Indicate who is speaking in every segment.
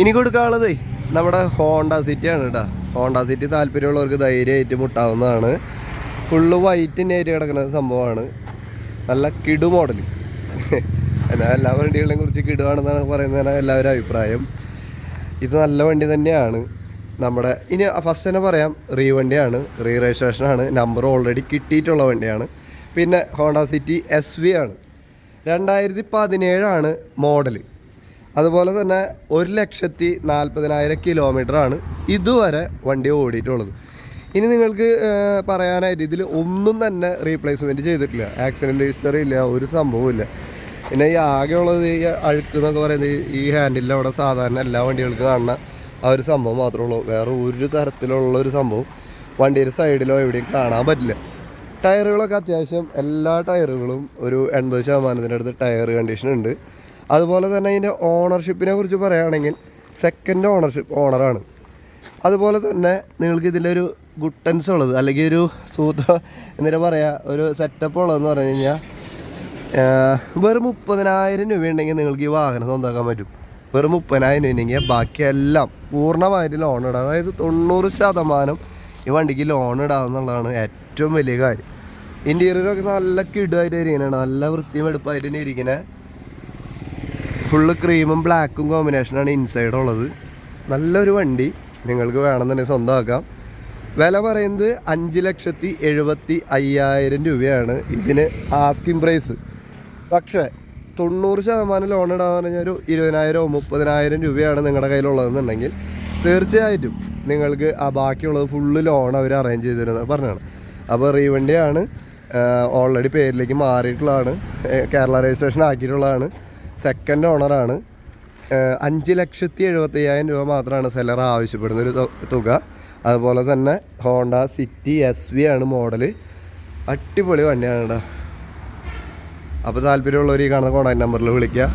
Speaker 1: ഇനി കൊടുക്കാനുള്ളത് നമ്മുടെ ഹോണ്ട സിറ്റിയാണ് കേട്ടോ ഹോണ്ട സിറ്റി താല്പര്യമുള്ളവർക്ക് ധൈര്യമായിട്ട് മുട്ടാവുന്നതാണ്. ഫുള്ള് വൈറ്റ് ആയിട്ട് കിടക്കുന്ന സംഭവമാണ്. നല്ല കിടു മോഡൽ എന്നാൽ എല്ലാ വണ്ടികളെയും കുറിച്ച് കിടുവാണെന്നാണ് പറയുന്നതാണ് എല്ലാവരും അഭിപ്രായം. ഇത് നല്ല വണ്ടി തന്നെയാണ്. നമ്മുടെ ഇനി ഫസ്റ്റ് തന്നെ പറയാം റീ വണ്ടിയാണ്. റീ രജിസ്ട്രേഷനാണ് നമ്പർ ഓൾറെഡി കിട്ടിയിട്ടുള്ള വണ്ടിയാണ്. പിന്നെ ഹോണ്ട സിറ്റി എസ് വി ആണ്. രണ്ടായിരത്തി പതിനേഴാണ് മോഡൽ അതുപോലെ തന്നെ ഒരു ലക്ഷത്തി നാൽപ്പതിനായിരം കിലോമീറ്ററാണ് ഇതുവരെ വണ്ടി ഓടിയിട്ടുള്ളത്. ഇനി നിങ്ങൾക്ക് പറയാനായിട്ട് ഇതിൽ ഒന്നും തന്നെ റീപ്ലേസ്മെന്റ് ചെയ്തിട്ടില്ല. ആക്സിഡന്റ് ഹിസ്റ്ററി ഇല്ല ഒരു സംഭവമില്ല പിന്നെ ഈ ആകെയുള്ളത് ഈ അഴുക്ക് എന്നൊക്കെ പറയുന്നത് ഈ ഹാൻഡിലിൽ അവിടെ സാധാരണ എല്ലാ വണ്ടികൾക്കും കാണുന്ന ആ ഒരു സംഭവം മാത്രമേ ഉള്ളൂ. വേറെ ഒരു തരത്തിലുള്ള ഒരു സംഭവം വണ്ടിയുടെ സൈഡിലോ എവിടെയും കാണാൻ പറ്റില്ല. ടയറുകളൊക്കെ അത്യാവശ്യം എല്ലാ ടയറുകളും ഒരു എൺപത് ശതമാനത്തിന്റെ അടുത്ത് ടയർ കണ്ടീഷൻ ഉണ്ട്. അതുപോലെ തന്നെ അതിന്റെ ഓണർഷിപ്പിനെ കുറിച്ച് പറയുകയാണെങ്കിൽ സെക്കൻഡ് ഓണർഷിപ്പ് ഓണറാണ് അതുപോലെ തന്നെ നിങ്ങൾക്ക് ഇതിലൊരു ഗുട്ടൻസ് ഉള്ളത് അല്ലെങ്കിൽ ഒരു സൂത്ര എന്നിട്ട് പറയുക ഒരു സെറ്റപ്പ് ഉള്ളതെന്ന് പറഞ്ഞു കഴിഞ്ഞാൽ വെറും മുപ്പതിനായിരം രൂപ ഉണ്ടെങ്കിൽ നിങ്ങൾക്ക് ഈ വാഹനം സ്വന്തമാക്കാൻ പറ്റും. വെറും മുപ്പതിനായിരം രൂപ ഉണ്ടെങ്കിൽ ബാക്കിയെല്ലാം പൂർണമായിട്ട് ലോൺ ഇടാം. അതായത് തൊണ്ണൂറ് ശതമാനം ഈ വണ്ടിക്ക് ലോൺ ഇടാമെന്നുള്ളതാണ് ഏറ്റവും വലിയ കാര്യം. ഇന്റീരിയറൊക്കെ നല്ല കിടുമായിട്ട് ഇരിക്കുന്നതാണ് നല്ല വൃത്തിയും എടുപ്പായിട്ട് തന്നെ ഇരിക്കുന്നത് ഫുള്ള് ക്രീമും ബ്ലാക്കും കോമ്പിനേഷനാണ് ഇൻസൈഡ് ഉള്ളത്. നല്ലൊരു വണ്ടി നിങ്ങൾക്ക് വേണമെന്നുണ്ടെങ്കിൽ സ്വന്തമാക്കാം. വില പറയുന്നത് അഞ്ച് ലക്ഷത്തി എഴുപത്തി അയ്യായിരം രൂപയാണ്. ഇതിന് ആസ്കിംഗ് പ്രൈസ് പക്ഷേ തൊണ്ണൂറ് ശതമാനം ലോൺ ഇടാന്ന് പറഞ്ഞാൽ ഒരു ഇരുപതിനായിരമോ മുപ്പതിനായിരം രൂപയാണ് നിങ്ങളുടെ കയ്യിലുള്ളതെന്നുണ്ടെങ്കിൽ തീർച്ചയായിട്ടും നിങ്ങൾക്ക് ആ ബാക്കിയുള്ളത് ഫുള്ള് ലോൺ അവർ അറേഞ്ച് ചെയ്ത് തരുന്നത് പറഞ്ഞാണ്. അപ്പോൾ റീവണ്ടിയാണ് ഓൾറെഡി പേരിലേക്ക് മാറിയിട്ടുള്ളതാണ് കേരള രജിസ്ട്രേഷൻ ആക്കിയിട്ടുള്ളതാണ്. സെക്കൻഡ് ഓണറാണ് അഞ്ച് ലക്ഷത്തി എഴുപത്തി അയ്യായിരം രൂപ മാത്രമാണ് സെല്ലർ ആവശ്യപ്പെടുന്ന ഒരു തുക. അതുപോലെ തന്നെ ഹോണ്ട സിറ്റി എസ് വി ആണ് മോഡൽ അടിപൊളി വണ്ടിയാണ് കേട്ടോ. അപ്പോൾ താല്പര്യമുള്ളവർ ഈ കാണുന്ന കോൺടാക്ട് നമ്പറിൽ വിളിക്കുക.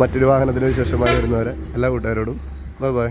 Speaker 1: മറ്റൊരു വാഹനത്തിന് വിശേഷമായി വരുന്നവരെ എല്ലാ കൂട്ടുകാരോടും. Bye bye